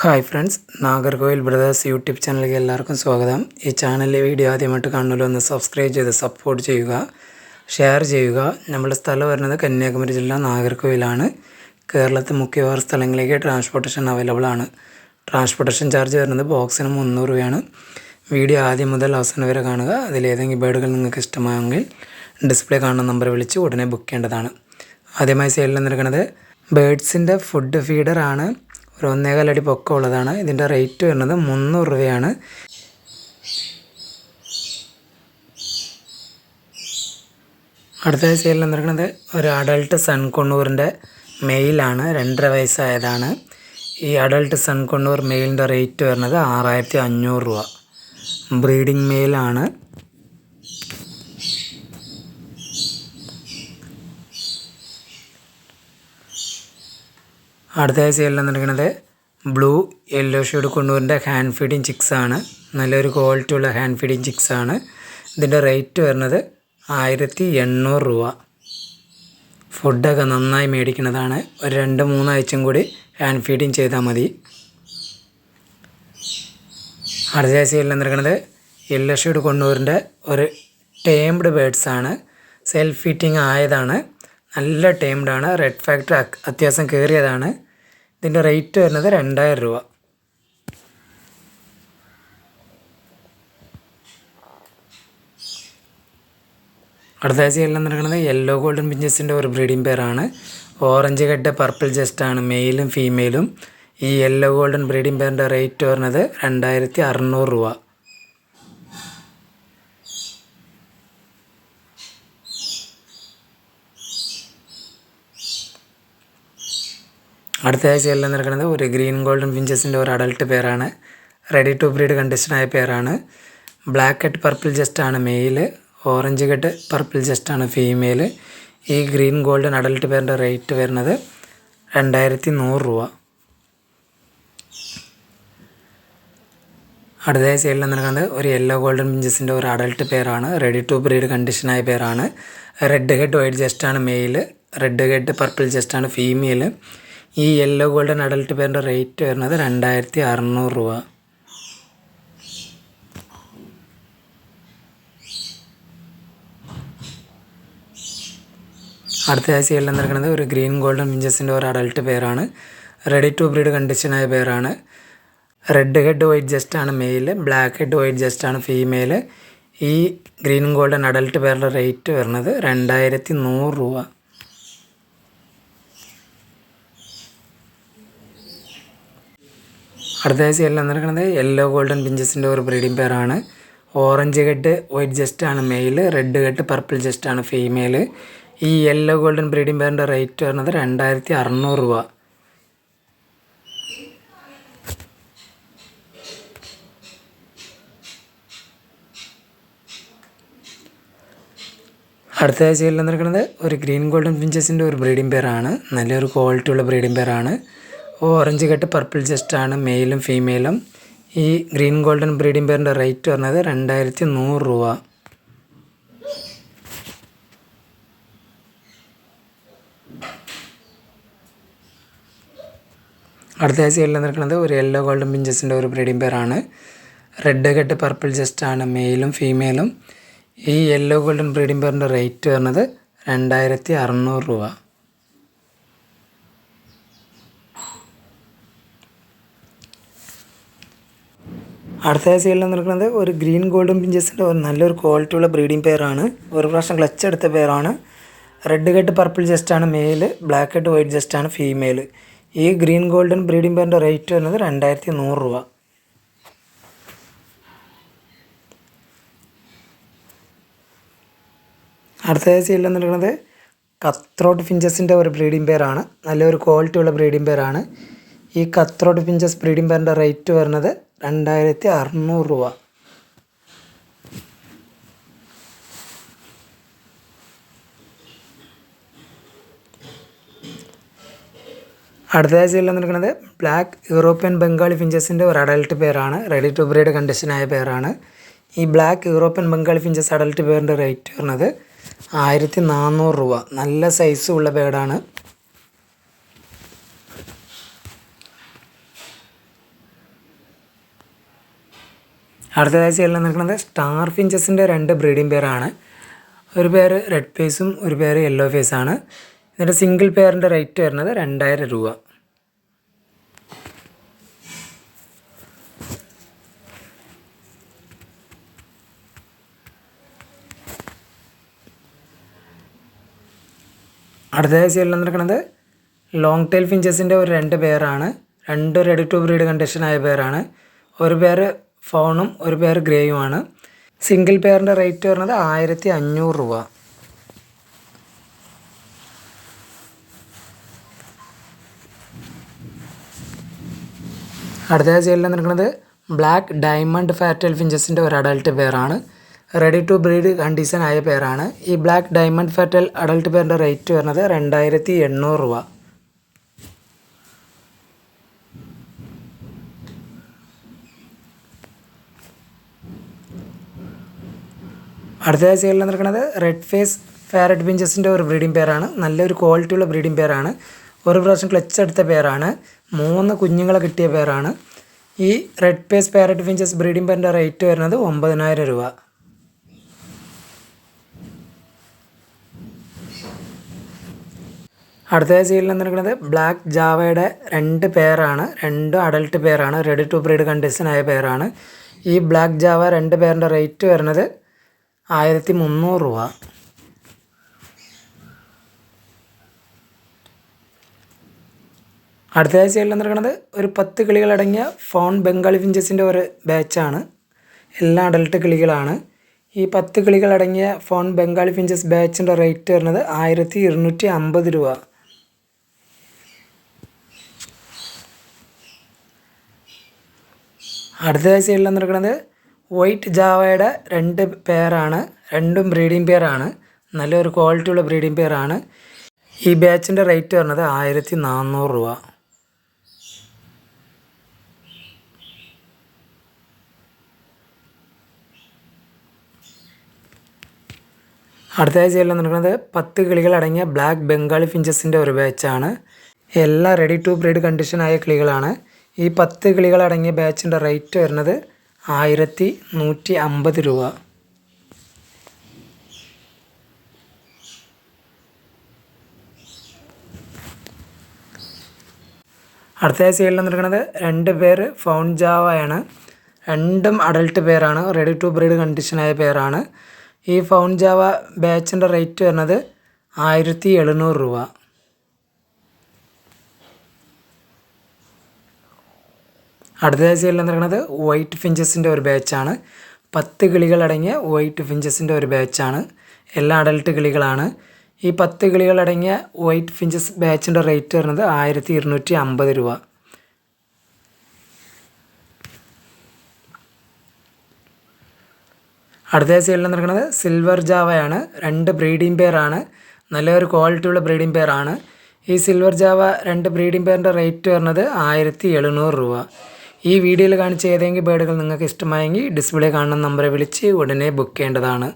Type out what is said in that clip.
Hi friends Nagercoil brothers YouTube ചാനലിലേക്ക് എല്ലാവർക്കും സ്വാഗതം. ഈ ചാനലിലെ വീഡിയോ ആദ്യമായിട്ട് കാണുമല്ലോ ഒന്ന് സബ്സ്ക്രൈബ് ചെയ്ത് സപ്പോർട്ട് ചെയ്യുക ഷെയർ ചെയ്യുക. നമ്മുടെ സ്ഥലം വരുന്നത് കന്യാകുമരി ജില്ല നാഗർകോവിലാണ്. കേരളത്തിൽ മുഖ്യവാറ സ്ഥലങ്ങളിലേക്ക് ട്രാൻസ്പോർട്ടേഷൻ അവൈലബിൾ ആണ്. ട്രാൻസ്പോർട്ടേഷൻ ചാർജ് വരുന്നത് ബോക്സിന് മുന്നൂറ് രൂപയാണ്. വീഡിയോ ആദ്യം മുതൽ അവസാനം വരെ കാണുക. അതിലേതെങ്കിലും ബേഡുകൾ നിങ്ങൾക്ക് ഇഷ്ടമായെങ്കിൽ ഡിസ്പ്ലേ കാണുന്ന നമ്പർ വിളിച്ച് ഉടനെ ബുക്ക് ചെയ്യേണ്ടതാണ്. ആദ്യമായി സെയിലിൽ നിൽക്കുന്നത് ബേഡ്സിന്റെ ഫുഡ് ഫീഡറാണ് ഒരു ഒന്നേകാൽ അടി പൊക്കമുള്ളതാണ്. ഇതിന്റെ റേറ്റ് വരുന്നത് മുന്നൂറ് രൂപയാണ്. അടുത്ത സെയിലിൽ നിൽക്കുന്നത് ഒരു അഡൾട്ട് സൺ കൊണ്ണൂറിന്റെ മെയിലാണ് രണ്ടര വയസ്സായതാണ്. ഈ അഡൾട്ട് സൺ കൊണ്ണൂർ മെയിലിന്റെ റേറ്റ് വരുന്നത് ആറായിരത്തി അഞ്ഞൂറ് രൂപ. ബ്രീഡിംഗ് മെയിലാണ് അടുത്തതായി സെയിലിൽ നിൽക്കുന്നത് ബ്ലൂ യെല്ലോ ഷെയ്ഡ് കൊണ്ടുവരേണ്ട ഹാൻഡ് ഫീഡിങ് ചിക്സ് ആണ്. നല്ലൊരു ക്വാളിറ്റി ഉള്ള ഹാൻഡ് ഫീഡിങ് ചിക്സ് ആണ്. ഇതിന്റെ റേറ്റ് വരുന്നത് ആയിരത്തി എണ്ണൂറ് രൂപ ഫുഡൊക്കെ നന്നായി മേടിക്കുന്നതാണ്. ഒരു രണ്ട് മൂന്നാഴ്ചയും കൂടി ഹാൻഡ് ഫീഡിങ് ചെയ്താൽ മതി. അടുത്ത ആഴ്ച സെയിലിൽ നിൽക്കുന്നത് യെല്ലോ ഷെയ്ഡ് കൊണ്ടുവരേണ്ട ഒരു ടേംഡ് ബേഡ്സ് ആണ്. സെൽഫ് ഫിറ്റിംഗ് ആയതാണ്. നല്ല ടേംഡാണ് റെഡ് ഫാക്ടർ അത്യാവശ്യം കയറിയതാണ്. ഇതിന്റെ റേറ്റ് വരുന്നത് രണ്ടായിരം രൂപ. അടുത്ത ആഴ്ച എല്ലാം നടക്കുന്നത് യെല്ലോ ഗോൾഡൻ പിഞ്ചസിന്റെ ഒരു ബ്രീഡിംഗ് പെയറാണ് ഓറഞ്ച് കെട്ട് പർപ്പിൾ ജസ്റ്റാണ് മെയിലും ഫീമെയിലും ഈ യെല്ലോ ഗോൾഡൻ ബ്രീഡിംഗ് പെയറിന്റെ റേറ്റ് വരുന്നത് രണ്ടായിരത്തി അറുന്നൂറ് രൂപ. അടുത്ത ആഴ്ചയെല്ലാം നടക്കുന്നത് ഒരു ഗ്രീൻ ഗോൾഡൻ ഫിഞ്ചസിന്റെ ഒരു അഡൾട്ട് പേരാണ്. റെഡി ടു ബ്രീഡ് കണ്ടീഷനായ പേരാണ്. ബ്ലാക്ക് ഹെഡ് പർപ്പിൾ ജസ്റ്റാണ് മെയിൽ ഓറഞ്ച് ഹെഡ് പർപ്പിൾ ജസ്റ്റാണ് ഫീമെയിൽ ഈ ഗ്രീൻ ഗോൾഡൻ അഡൾട്ട് പേരിന്റെ റേറ്റ് വരുന്നത് രണ്ടായിരത്തി നൂറ് രൂപ. അടുത്ത സൈഡിൽ നിൽക്കുന്നത് ഒരു യെല്ലോ ഗോൾഡൻ പിഞ്ചസിന്റെ ഒരു അഡൾട്ട് പേരാണ്. റെഡി ടു ബ്രീഡ് കണ്ടീഷനായ പേരാണ്. റെഡ് ഹെഡ് വൈറ്റ് ജസ്റ്റാണ് മെയിൽ റെഡ് ഹെഡ് പർപ്പിൾ ജസ്റ്റാണ് ഫീമെയിൽ ഈ യെല്ലോ ഗോൾഡൻ അഡൽട്ട് പേരിന്റെ റേറ്റ് വരുന്നത് രണ്ടായിരത്തി അറുന്നൂറ് രൂപ. അടുത്ത ആഴ്ച എല്ലാം നടക്കുന്നത് ഒരു ഗ്രീൻ ഗോൾഡൻ മിഞ്ചസിന്റെ ഒരു അഡൽട്ട് പേരാണ് റെഡി ടു ബ്രീഡ് കണ്ടീഷനായ പേരാണ് റെഡ് ഹെഡ് വൈറ്റ് ജസ്റ്റ് ആണ് male black head white chest ആണ് ഫീമെയിൽ ഈ ഗ്രീൻ ഗോൾഡൻ അഡൽട്ട് പേരുടെ റേറ്റ് വരുന്നത് രണ്ടായിരത്തി നൂറ് രൂപ. അടുത്ത ആഴ്ച എല്ലാം നടക്കുന്നത് യെല്ലോ ഗോൾഡൻ പിഞ്ചസിന്റെ ഒരു ബ്രീഡിംഗ് പെയറാണ് ഓറഞ്ച് കെട്ട് വൈറ്റ് ജസ്റ്റ് ആണ് male red head purple chest ആണ് ഫീമെയിൽ ഈ യെല്ലോ ഗോൾഡൻ ബ്രീഡിംഗ് പെയറിന്റെ റേറ്റ് വരുന്നത് രണ്ടായിരത്തി അറുന്നൂറ് രൂപ. അടുത്ത ആഴ്ചയിൽ നടക്കുന്നത് ഒരു ഗ്രീൻ ഗോൾഡൻ ഫിഞ്ചസിന്റെ ഒരു ബ്രീഡിംഗ് പെയറാണ് നല്ലൊരു ക്വാളിറ്റി ഉള്ള ബ്രീഡിംഗ് പെയറാണ് ഓറഞ്ച് കെട്ട് പർപ്പിൾ ചെസ്റ്റാണ് മെയിലും ഫീമെയിലും ഈ ഗ്രീൻ ഗോൾഡൻ ബ്രീഡിംഗ് പെയറിന്റെ റേറ്റ് പറഞ്ഞത് രണ്ടായിരത്തി നൂറ് രൂപ. അടുത്ത ആഴ്ചയിൽ നിൽക്കുന്നത് ഒരു യെല്ലോ ഗോൾഡൻ പിഞ്ചസിന്റെ ഒരു ബ്രീഡിംഗ് പെയറാണ് റെഡ് കെട്ട് പർപ്പിൾ ചെസ്റ്റാണ് മെയിലും ഫീമെയിലും ഈ യെല്ലോ ഗോൾഡൻ ബ്രീഡിംഗ് പെയറിന്റെ റേറ്റ് പറഞ്ഞത് രണ്ടായിരത്തി അറുന്നൂറ് രൂപ. അടുത്ത സീലിൽ നിൽക്കുന്നത് ഒരു ഗ്രീൻ ഗോൾഡൻ പിഞ്ചസിന്റെ ഒരു നല്ലൊരു ക്വാളിറ്റിയുള്ള ബ്രീഡിംഗ് പെയറാണ് ഒരു പ്രാവശ്യം ക്ലച്ച് എടുത്ത പെയറാണ് റെഡ് ഹെഡ് പർപ്പിൾ ജസ്റ്റാണ് മെയിൽ ബ്ലാക്ക് ഹെഡ് വൈറ്റ് ജസ്റ്റാണ് ഫീമെയിൽ ഈ ഗ്രീൻ ഗോൾഡൻ ബ്രീഡിംഗ് പെയറിന്റെ റേറ്റ് വരുന്നത് രണ്ടായിരത്തി നൂറ് രൂപ. അടുത്ത സീലിൽ നിൽക്കുന്നത് കത്രോട്ട് ഫിഞ്ചസിന്റെ ഒരു ബ്രീഡിംഗ് പെയറാണ് നല്ലൊരു ക്വാളിറ്റിയുള്ള ബ്രീഡിംഗ് പെയറാണ് ഈ കത്രോട്ട് ഫിഞ്ചസ് ബ്രീഡിംഗ് പെയറിന്റെ റേറ്റ് വരുന്നത് രണ്ടായിരത്തി അറുന്നൂറ് രൂപ. അടുത്ത ജില്ല നിൽക്കുന്നത് ബ്ലാക്ക് യൂറോപ്യൻ ബംഗാളി ഫിഞ്ചസിന്റെ ഒരു അഡൽട്ട് പേരാണ് റെഡി ടു ബ്രീഡ് കണ്ടീഷനായ പേരാണ് ഈ black European Bengali finches adult പേരിന്റെ റേറ്റ് വരുന്നത് ആയിരത്തി നാനൂറ് രൂപ. നല്ല സൈസുള്ള ബേഡാണ് അടുത്തതായി സെയിലിൽ നിൽക്കുന്നത് സ്റ്റാർ ഫിഞ്ചസിന്റെ രണ്ട് ബ്രീഡിംഗ് പെയറാണ് ഒരു പേര് റെഡ് ഫേസും ഒരു പേര് യെല്ലോ ഫേസാണ് ഇതിന്റെ സിംഗിൾ പെയറിന്റെ റേറ്റ് വരുന്നത് രണ്ടായിരം രൂപ. അടുത്തതായി സെയിലിൽ നിൽക്കുന്നത് ലോങ് ടൈൽ ഫിഞ്ചസിന്റെ ഒരു രണ്ട് പേരാണ് രണ്ട് റെഡി ടു ബ്രീഡ് കണ്ടീഷനായ പേരാണ് ഒരു പേര് ഫോണും ഒരു പെയർ ഗ്രേയുമാണ് സിംഗിൾ പെയറിന്റെ റേറ്റ് വരുന്നത് ആയിരത്തി അഞ്ഞൂറ് രൂപ. അടുത്ത സെയിലിൽ നിൽക്കുന്നത് ബ്ലാക്ക് ഡയമണ്ട് ഫാറ്റൽ ഫിഞ്ചസിന്റെ ഒരു അഡൾട്ട് പെയറാണ് റെഡി ടു ബ്രീഡ് കണ്ടീഷൻ ആയ പേരാണ് ഈ ബ്ലാക്ക് ഡയമണ്ട് ഫാറ്റൽ അഡൾട്ട് പെയറിന്റെ റേറ്റ് വരുന്നത് രണ്ടായിരത്തി എണ്ണൂറ് രൂപ. അടുത്തതായി സെയിലിൽ നിൽക്കുന്നത് റെഡ് ഫേസ് ഫാരറ്റ് ബിഞ്ചസിന്റെ ഒരു ബ്രീഡിംഗ് പെയറാണ് നല്ലൊരു ക്വാളിറ്റിയുള്ള ബ്രീഡിംഗ് പെയറാണ് ഒരു പ്രാവശ്യം ക്ലച്ച് എടുത്ത പെയറാണ് മൂന്ന് കുഞ്ഞുങ്ങളെ കിട്ടിയ പെയറാണ് ഈ red face parrot finches breeding പെയറിന്റെ rate വരുന്നത് ഒമ്പതിനായിരം രൂപ. അടുത്തതായി സെയിലിൽ നിൽക്കുന്നത് ബ്ലാക്ക് ജാവയുടെ രണ്ട് പേരാണ് രണ്ടും അഡൽട്ട് പേരാണ് റെഡി ടു ബ്രീഡ് കണ്ടീഷനായ പേരാണ് ഈ ബ്ലാക്ക് ജാവ രണ്ട് പേരിന്റെ റേറ്റ് വരുന്നത് ആയിരത്തി മുന്നൂറ് രൂപ. അടുത്തതായി സൈഡിൽ നടക്കുന്നത് ഒരു പത്ത് കിളികളടങ്ങിയ ഫോൺ ബംഗാളി ഫിഞ്ചസിന്റെ ഒരു ബാച്ചാണ്. എല്ലാ അഡൽട്ട് കിളികളാണ്. ഈ പത്ത് കിളികളടങ്ങിയ ഫോൺ ബംഗാളി ഫിഞ്ചസ് ബാച്ചിന്റെ റേറ്റ് വരുന്നത് ആയിരത്തി ഇരുന്നൂറ്റി അമ്പത് രൂപ. അടുത്തതായി സൈഡിൽ നിൽക്കുന്നത് വൈറ്റ് ജാവയുടെ രണ്ട് പെയറാണ് രണ്ടും ബ്രീഡിംഗ് പെയറാണ് നല്ലൊരു ക്വാളിറ്റി ക്വാളിറ്റിയുള്ള ബ്രീഡിംഗ് പെയറാണ് ഈ ബാച്ചിന്റെ റേറ്റ് വരുന്നത് ആയിരത്തി നാനൂറ് രൂപ. അടുത്ത ആഴ്ച എല്ലാം നടക്കുന്നത് പത്ത് കിളികളടങ്ങിയ ബ്ലാക്ക് ബംഗാളി ഫിഞ്ചസിന്റെ ഒരു ബാച്ചാണ് എല്ലാം റെഡി ടു ബ്രീഡ് കണ്ടീഷനായ കിളികളാണ്. ഈ പത്ത് കിളികളടങ്ങിയ ബാച്ചിന്റെ റേറ്റ് വരുന്നത് ആയിരത്തി നൂറ്റി അമ്പത് രൂപ. അടുത്ത സൈഡിൽ നിൽക്കുന്നത് രണ്ട് പേര് ഫൗൺ ജാവയാണ് രണ്ടും അഡൽട്ട് പേരാണ്. റെഡി ടു ബ്രീഡ് കണ്ടീഷനായ പേരാണ്. ഈ ഫൗൺ ജാവ ബാച്ചിന്റെ റേറ്റ് വരുന്നത് ആയിരത്തി എഴുന്നൂറ് രൂപ. അടുത്ത സൈഡിൽ നിൽക്കുന്നത് വൈറ്റ് ഫിഞ്ചസിന്റെ ഒരു ബാച്ചാണ് പത്ത് കിളികളടങ്ങിയ വൈറ്റ് ഫിഞ്ചസിന്റെ ഒരു ബാച്ചാണ് എല്ലാ അഡൽട്ട് കിളികളാണ്. ഈ പത്ത് കിളികളടങ്ങിയ വൈറ്റ് ഫിഞ്ചസ് ബാച്ചിന്റെ റേറ്റ് വരുന്നത് ആയിരത്തി ഇരുന്നൂറ്റി അമ്പത് രൂപ. അടുത്ത സൈഡിൽ നിൽക്കുന്നത് സിൽവർ ജാവയാണ്. രണ്ട് ബ്രീഡിംഗ് പെയറാണ് നല്ലൊരു ക്വാളിറ്റിയുള്ള ബ്രീഡിംഗ് പെയറാണ് ഈ സിൽവർ ജാവ രണ്ട് ബ്രീഡിംഗ് പെയറിന്റെ റേറ്റ് വരുന്നത് ആയിരത്തി എഴുന്നൂറ് രൂപ. ഈ വീഡിയോയിൽ കാണിച്ച ഏതെങ്കിലും ബേഡുകൾ നിങ്ങൾക്ക് ഇഷ്ടമായെങ്കിൽ ഡിസ്പ്ലേ കാണുന്ന നമ്പറെ വിളിച്ച് ഉടനെ ബുക്ക് ചെയ്യേണ്ടതാണ്.